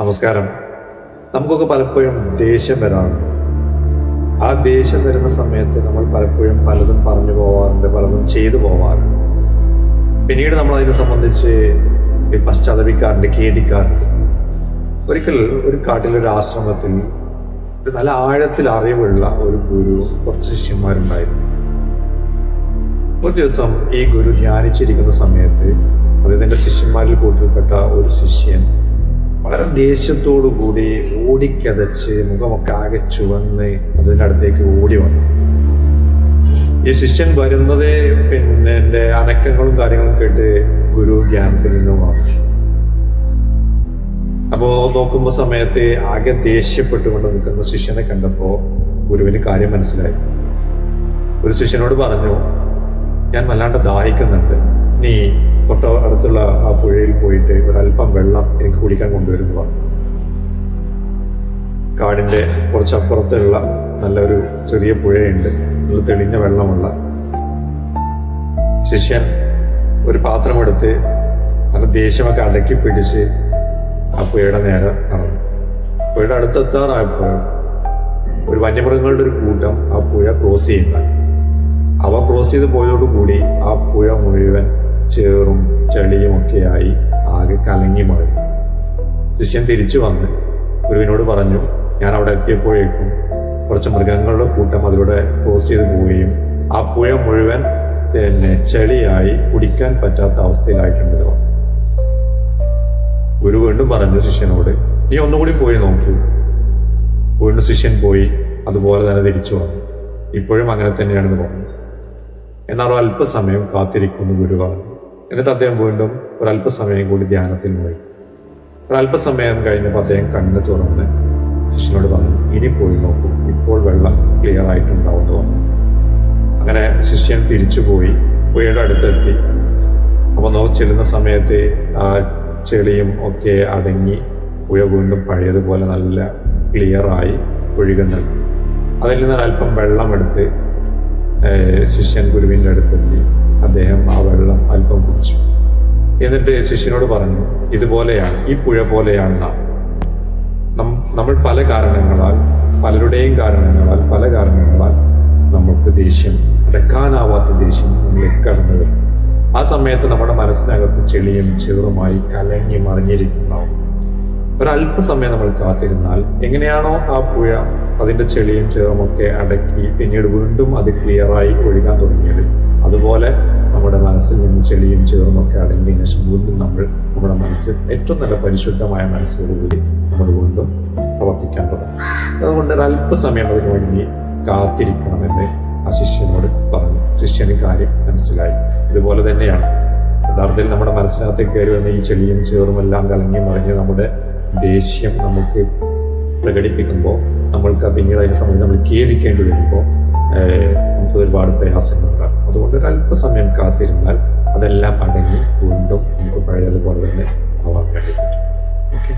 നമസ്കാരം. നമുക്കൊക്കെ പലപ്പോഴും ദേഷ്യം വരാറുണ്ട്. ആ ദേഷ്യം വരുന്ന സമയത്ത് നമ്മൾ പലപ്പോഴും പലതും പറഞ്ഞു പോവാറുണ്ട് പലതും ചെയ്തു പോവാറുണ്ട്. പിന്നീട് നമ്മൾ അതിനെ സംബന്ധിച്ച് പശ്ചാത്തപിക്കാറുണ്ട് ഖേദിക്കാറുണ്ട്. ഒരിക്കൽ ഒരു കാട്ടിലൊരു ആശ്രമത്തിൽ ഒരു നല്ല ആഴത്തിൽ അറിവുള്ള ഒരു ഗുരു കുറച്ച് ശിഷ്യന്മാരുണ്ടായിരുന്നു. ഒരു ദിവസം ഈ ഗുരു ധ്യാനിച്ചിരിക്കുന്ന സമയത്ത് അദ്ദേഹത്തിന്റെ ശിഷ്യന്മാരിൽ കൂട്ടിൽപ്പെട്ട ഒരു ശിഷ്യൻ വളരെ ദേഷ്യത്തോടു കൂടി ഓടിക്കതച്ച് മുഖമൊക്കെ ആകെ ചുവന്ന് അതിന്റെ അടുത്തേക്ക് ഓടി വന്നു. ഈ ശിഷ്യൻ വരുന്നത് പിന്നെ എന്റെ അനക്കങ്ങളും കാര്യങ്ങളും കേട്ട് ഗുരു ധ്യാനത്തിൽ നിന്ന് മാറി അപ്പോ നോക്കുമ്പോ സമയത്ത് ആകെ ദേഷ്യപ്പെട്ടുകൊണ്ട് നിൽക്കുന്ന ശിഷ്യനെ കണ്ടപ്പോ ഗുരുവിന് കാര്യം മനസ്സിലായി. ഒരു ശിഷ്യനോട് പറഞ്ഞു ഞാൻ വല്ലാണ്ട് ദാഹിക്കുന്നുണ്ട്. നീ തൊട്ട അടുത്തുള്ള ആ പുഴയിൽ പോയിട്ട് ഒരല്പം വെള്ളം എനിക്ക് കുടിക്കാൻ കൊണ്ടുവരുന്നു പറഞ്ഞു കാടിന്റെ കുറച്ചപ്പുറത്തുള്ള നല്ലൊരു ചെറിയ പുഴയുണ്ട്. നല്ല തെളിഞ്ഞ വെള്ളമുള്ള. ശിഷ്യൻ ഒരു പാത്രമെടുത്ത് നല്ല ദേഷ്യമൊക്കെ അടക്കി പിടിച്ച് ആ പുഴയുടെ നേരെ നടന്നു. പുഴയുടെ അടുത്തെത്താറായപ്പോൾ ഒരു വന്യമൃഗങ്ങളുടെ ഒരു കൂട്ടം ആ പുഴ ക്രോസ് ചെയ്യുന്നതാണ് അവ ക്രോസ് ചെയ്ത് പോയതോടുകൂടി ആ പുഴ മുഴുവൻ ചേറും ചെളിയും ഒക്കെയായി ആകെ കലങ്ങി മാറി ശിഷ്യൻ തിരിച്ചു വന്ന് ഗുരുവിനോട് പറഞ്ഞു ഞാൻ അവിടെ എത്തിയപ്പോഴേക്കും കുറച്ച് മൃഗങ്ങളുടെ കൂട്ടം അതിലൂടെ ക്രോസ് ചെയ്ത് പോവുകയും ആ പുഴ മുഴുവൻ പിന്നെ ചെളിയായി കുടിക്കാൻ പറ്റാത്ത അവസ്ഥയിലായിട്ടുണ്ട്. ഗുരു വീണ്ടും പറഞ്ഞു ശിഷ്യനോട് നീ ഒന്നുകൂടി പോയി നോക്കൂ. വീണ്ടും ശിഷ്യൻ പോയി അതുപോലെ തന്നെ തിരിച്ചു വന്നു. ഇപ്പോഴും അങ്ങനെ തന്നെയാണെന്ന് പറഞ്ഞു. എന്നാൽ അല്പസമയം കാത്തിരിക്കുന്നു ഗുരു പറഞ്ഞു എന്നിട്ട് അദ്ദേഹം വീണ്ടും ഒരല്പസമയം കൂടി ധ്യാനത്തിൽ പോയി. ഒരല്പസമയം കഴിഞ്ഞപ്പോൾ അദ്ദേഹം കണ്ണ് തുറന്ന് ശിഷ്യനോട് പറഞ്ഞു ഇനി പോയി നോക്കൂ ഇപ്പോൾ വെള്ളം ക്ലിയർ ആയിട്ടുണ്ടാവും എന്ന് അങ്ങനെ ശിഷ്യൻ തിരിച്ചുപോയി പുഴയുടെ അടുത്തെത്തി. അപ്പൊ നോ ചെല്ലുന്ന സമയത്ത് ആ ചെളിയും ഒക്കെ അടങ്ങി പുഴ വീണ്ടും പഴയതുപോലെ നല്ല ക്ലിയറായി ഒഴുകുന്നുണ്ട് അതിൽ നിന്ന് ഒരല്പം വെള്ളമെടുത്ത് ശിഷ്യൻ ഗുരുവിന്റെ അടുത്തെത്തി. അദ്ദേഹം ആ വെള്ളം അല്പം കുടിച്ചു. എന്നിട്ട് ശിഷ്യനോട് പറഞ്ഞു ഇതുപോലെയാണ് ഈ പുഴ പോലെയാണ് നാം. നമ്മൾ പല കാരണങ്ങളാൽ പലരുടെയും കാരണങ്ങളാൽ പല കാരണങ്ങളാൽ നമുക്ക് ദേഷ്യം അടക്കാനാവാത്ത ദേഷ്യം നമ്മളിലേക്ക് കടന്നു വരും. ആ സമയത്ത് നമ്മുടെ മനസ്സിനകത്ത് ചെളിയും ചെറുമായി കലങ്ങി മറിഞ്ഞിരിക്കുന്നുണ്ടാവും ഒരല്പസമയം നമ്മൾ കാത്തിരുന്നാൽ എങ്ങനെയാണോ ആ പുഴ അതിന്റെ ചെളിയും ചെറുമൊക്കെ അടക്കി പിന്നീട് വീണ്ടും അത് ക്ലിയറായി ഒഴുകാൻ തുടങ്ങിയത്. അതുപോലെ നമ്മുടെ മനസ്സിൽ നിന്ന് ചെളിയും ചേർന്നൊക്കെ അടങ്ങിയതിനു ശേഷം വീണ്ടും നമ്മൾ നമ്മുടെ മനസ്സ് ഏറ്റവും നല്ല പരിശുദ്ധമായ മനസ്സോടുകൂടി നമ്മൾ വീണ്ടും പ്രവർത്തിക്കാൻ തുടങ്ങും. അതുകൊണ്ട് ഒരു അല്പസമയം അതിനു വേണ്ടി കാത്തിരിക്കണമെന്ന് ആ ശിഷ്യനോട് പറഞ്ഞു. ശിഷ്യന് കാര്യം മനസ്സിലായി. ഇതുപോലെ തന്നെയാണ്. യഥാർത്ഥത്തിൽ നമ്മുടെ മനസ്സിനകത്ത് കയറി വന്ന ഈ ചെളിയും ചേറുമെല്ലാം കലങ്ങി മറിഞ്ഞ് നമ്മുടെ ദേഷ്യം നമുക്ക് പ്രകടിപ്പിക്കുമ്പോൾ നമ്മൾക്ക് അതിന്റെ അതിനെ സംബന്ധിച്ച് നമ്മൾ ഖേദിക്കേണ്ടി വരുമ്പോൾ നമുക്ക് ഒരുപാട് പ്രയാസങ്ങളുണ്ടാകും. അതുകൊണ്ട് ഒരു അല്പസമയം കാത്തിരുന്നാൽ അതെല്ലാം അടങ്ങി വീണ്ടും നമുക്ക് പഴയതുപോലെ തന്നെ ആവാൻ കഴിയും. ഓക്കെ?